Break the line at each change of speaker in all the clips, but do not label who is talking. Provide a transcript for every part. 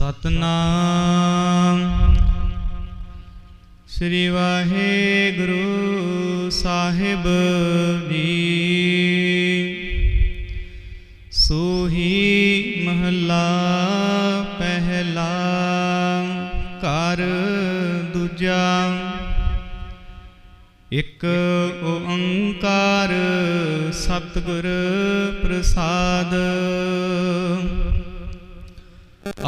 ਸਤਨਾਮ। ਸ੍ਰੀ ਵਾਹਿਗੁਰੂ ਸਾਹਿਬ ਜੀ। ਸੋਹੀ ਮਹੱਲਾ ਪਹਿਲਾ ਘਰ ਦੂਜਾ। ਇੱਕ ਓੰਕਾਰ ਸਤਿਗੁਰ ਪ੍ਰਸਾਦ।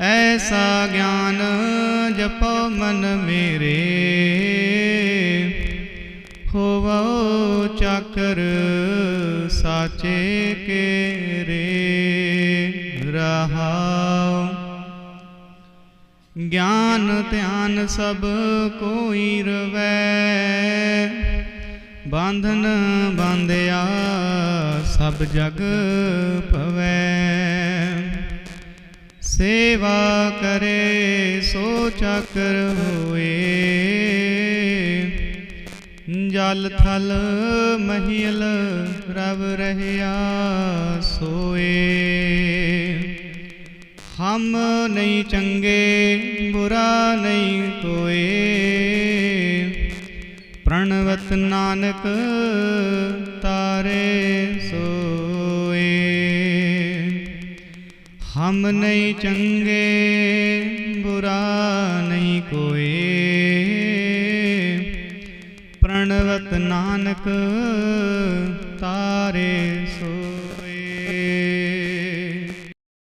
ਐਸਾ ਗਿਆਨ ਜਪੋ ਮਨ ਮੇਰੇ। ਹੋਵੋ ਚਾਕਰ ਸਾਚੇ ਕੇ ਰੇ ਰਹਾਉ। ਗਿਆਨ ਧਿਆਨ ਸਭ ਕੋਈ ਰਵੈ। ਬੰਧਨ ਬੰਧਿਆ ਸਭ ਜਗ ਪਵੈ ਸੇਵਾ ਕਰੇ ਸੋ ਚੱਕਰ ਹੋਏ। ਜਲ ਥਲ ਮਹੀਲ ਰਵ ਰਹਿਆ ਸੋਏ। ਹਮ ਨਹੀਂ ਚੰਗੇ, ਬੁਰਾ ਨਹੀਂ ਕੋਏ ਪ੍ਰਣਵਤ ਨਾਨਕ ਹਮ ਨਹੀਂ ਚੰਗੇ ਬੁਰਾ ਨਹੀਂ ਕੋਏ। ਪ੍ਰਣਵਤ ਨਾਨਕ ਤਾਰੇ ਸੋ